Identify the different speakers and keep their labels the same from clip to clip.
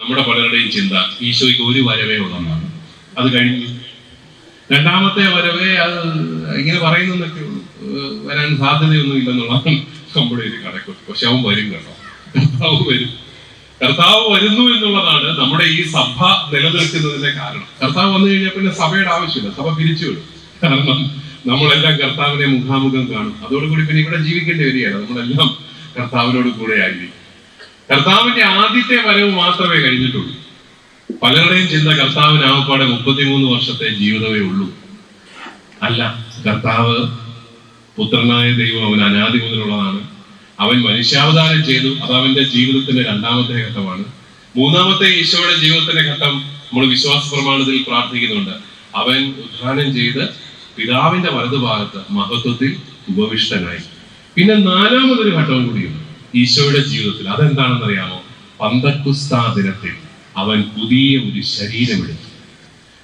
Speaker 1: നമ്മുടെ പലരുടെയും ചിന്ത ഈശോയ്ക്ക് ഒരു വരവേ ഉള്ളതാണ്. അത് കഴിഞ്ഞു രണ്ടാമത്തെ വരവേ അത് ഇങ്ങനെ പറയുന്നൊക്കെ വരാൻ സാധ്യതയൊന്നും ഇല്ലെന്നുള്ളതാണ് നമ്മുടെ ഒരു കണക്ക് പക്ഷെ അവൻ വരും കേട്ടോ. കർത്താവ് വരും. കർത്താവ് വരുന്നു എന്നുള്ളതാണ് നമ്മുടെ ഈ സഭ നിലനിൽക്കുന്നതിന്റെ കാരണം. കർത്താവ് വന്നു കഴിഞ്ഞാൽ പിന്നെ സഭയുടെ ആവശ്യമില്ല. സഭ പിരിച്ചു വിടും. കാരണം നമ്മളെല്ലാം കർത്താവിനെ മുഖാമുഖം കാണും. അതോടുകൂടി പിന്നെ ഇവിടെ ജീവിക്കേണ്ടി വരികയാണ് നമ്മളെല്ലാം കർത്താവിനോട് കൂടെ ആയിരിക്കും. കർത്താവിന്റെ ആദ്യത്തെ വരവ് മാത്രമേ കഴിഞ്ഞിട്ടുള്ളൂ. പലരുടെയും ചിന്ത കർത്താവിന് ആവപ്പാടെ മുപ്പത്തിമൂന്ന് വർഷത്തെ ജീവിതമേ ഉള്ളൂ. അല്ല കർത്താവ് പുത്രനായ ദൈവം അവൻ അനാദി മുതലുള്ളതാണ്. അവൻ മനുഷ്യാവതാരം ചെയ്തു. അത് അവന്റെ ജീവിതത്തിന്റെ രണ്ടാമത്തെ ഘട്ടമാണ്. മൂന്നാമത്തെ ഈശോയുടെ ജീവിതത്തിന്റെ ഘട്ടം നമ്മൾ വിശ്വാസ പ്രമാണത്തിൽ പ്രാർത്ഥിക്കുന്നുണ്ട്. അവൻ ഉദ്ധാനം ചെയ്ത് പിതാവിന്റെ വലതുഭാഗത്ത് മഹത്വത്തിൽ ഉപവിഷ്ടനായി. പിന്നെ നാലാമതൊരു ഘട്ടവും കൂടിയുണ്ട്. ഈശോയുടെ ജീവിതത്തിൽ അതെന്താണെന്ന് അറിയാമോ പന്തക്കുസ്താ ദിനത്തിൽ അവൻ പുതിയ ഒരു ശരീരമെടുത്തു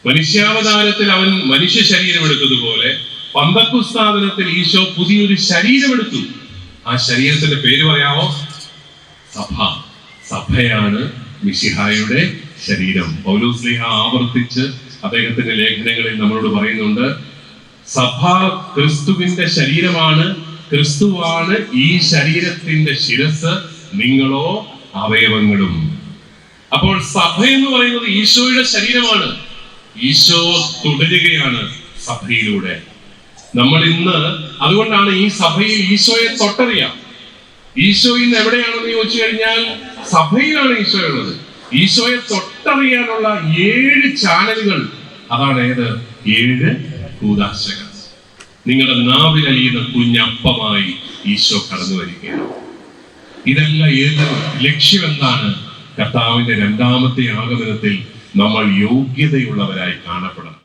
Speaker 1: മനുഷ്യാവതാരത്തിൽ അവൻ മനുഷ്യ ശരീരമെടുത്തതുപോലെ പന്തക്കുസ്താദനത്തിൽ ഈശോ പുതിയൊരു ശരീരമെടുത്തു ആ ശരീരത്തിന്റെ പേര് പറയാമോ? സഭ. സഭയാണ് മിഷിഹായുടെ ശരീരം. പൗലോസ്ലിഹ ആവർത്തിച്ച് അദ്ദേഹത്തിന്റെ ലേഖനങ്ങളിൽ നമ്മളോട് പറയുന്നുണ്ട് സഭ ക്രിസ്തുവിന്റെ ശരീരമാണ് ക്രിസ്തുവാണ് ഈ ശരീരത്തിന്റെ ശിരസ് നിങ്ങളോ അവയവങ്ങളും അപ്പോൾ സഭ എന്ന് പറയുന്നത് ഈശോയുടെ ശരീരമാണ്. ഈശോ തുടരുകയാണ് സഭയിലൂടെ. നമ്മൾ ഇന്ന് അതുകൊണ്ടാണ് ഈ സഭയിൽ ഈശോയെ തൊട്ടറിയാം. ഈശോ ഇന്ന് എവിടെയാണെന്ന് ചോദിച്ചു കഴിഞ്ഞാൽ സഭയിലാണ് ഈശോ ഉള്ളത്. ഈശോയെ തൊട്ടറിയാനുള്ള ഏഴ് ചാനലുകൾ. അതാണ് ഏത്? ഏഴ് കൂതാശകൾ നിങ്ങളുടെ നാവിലലിയുന്ന കുഞ്ഞപ്പമായി ഈശോ കടന്നു വരികയാണ്. ഇതല്ല ഏത് ലക്ഷ്യം കർത്താവിന്റെ രണ്ടാമത്തെ ആഗമനത്തിൽ നമ്മൾ യോഗ്യതയുള്ളവരായി കാണപ്പെടണം.